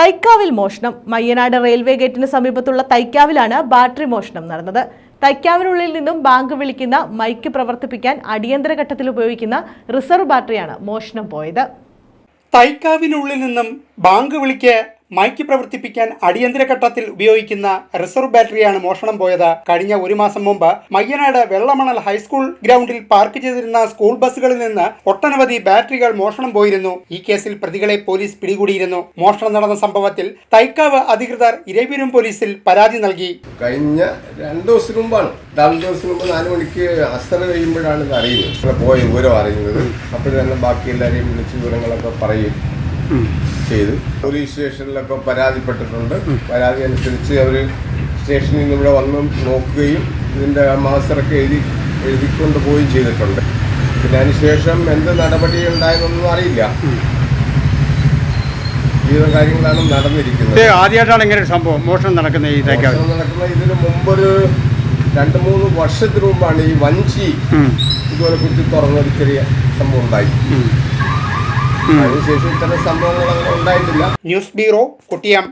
തൈക്കാവിൽ മോഷണം. മയ്യനാട് റെയിൽവേ ഗേറ്റിന് സമീപത്തുള്ള തൈക്കാവിലാണ് ബാറ്ററി മോഷണം നടന്നത്. തൈക്കാവിനുള്ളിൽ നിന്നും ബാങ്ക് വിളിക്കുന്ന മൈക്ക് പ്രവർത്തിപ്പിക്കാൻ അടിയന്തര ഘട്ടത്തിൽ ഉപയോഗിക്കുന്ന റിസർവ് ബാറ്ററിയാണ് മോഷണം പോയത്. തൈക്കാവിനുള്ളിൽ നിന്നും ബാങ്ക് വിളിക്ക് മൈക്ക് പ്രവർത്തിപ്പിക്കാൻ അടിയന്തര ഘട്ടത്തിൽ ഉപയോഗിക്കുന്ന റിസർവ് ബാറ്ററിയാണ് മോഷണം പോയത്. കഴിഞ്ഞ ഒരു മാസം മുമ്പ് മയ്യനാട് വെള്ളമണൽ ഹൈസ്കൂൾ ഗ്രൗണ്ടിൽ പാർക്ക് ചെയ്തിരുന്ന സ്കൂൾ ബസ്സുകളിൽ നിന്ന് ഒട്ടനവധി ബാറ്ററികൾ മോഷണം പോയിരുന്നു. ഈ കേസിൽ പ്രതികളെ പോലീസ് പിടികൂടിയിരുന്നു. മോഷണം നടന്ന സംഭവത്തിൽ തൈക്കാവ് അധികൃതർ ഇരവിരും പോലീസിൽ പരാതി നൽകി. കഴിഞ്ഞ രണ്ടു ദിവസത്തിന് മുമ്പാണ്. രണ്ടു ദിവസത്തിന് മുമ്പ് നാല് മണിക്ക് അസ്തറ കഴിയുമ്പോഴാണ് ഇത് അറിയുന്നത്. പോയ വിവരം അറിയുന്നത്. അപ്പോൾ ബാക്കി എല്ലാവരെയും വിളിച്ച് വിവരങ്ങളൊക്കെ പറയും. ചെയ്ത്. പോലീസ് സ്റ്റേഷനിലൊക്കെ പരാതിപ്പെട്ടിട്ടുണ്ട്. പരാതി അനുസരിച്ച് അവർ സ്റ്റേഷനിൽ നിന്ന് ഇവിടെ വന്ന് നോക്കുകയും ഇതിന്റെ മാസ്റ്ററൊക്കെ എഴുതി എഴുതിക്കൊണ്ട് പോവുകയും ചെയ്തിട്ടുണ്ട്. പിന്നെ അതിനുശേഷം എന്ത് നടപടി ഉണ്ടായതൊന്നും അറിയില്ല. കാര്യങ്ങളാണ് നടന്നിരിക്കുന്നത്. ആദ്യമായിട്ടാണ് ഇങ്ങനെ ഒരു സംഭവം മോഷണം നടക്കുന്ന ഈ നടക്കുന്ന ഇതിന് മുമ്പൊരു രണ്ട് മൂന്ന് വർഷത്തിന് മുമ്പാണ് ഈ വഞ്ചി ഇതുപോലെ കുത്തി തുറന്നൊരു ചെറിയ സംഭവം ഉണ്ടായി. അതിനുശേഷം ഇത്തരം സംഭവങ്ങൾ അങ്ങനെ ഉണ്ടായിട്ടില്ല. News bureau Kottiyam.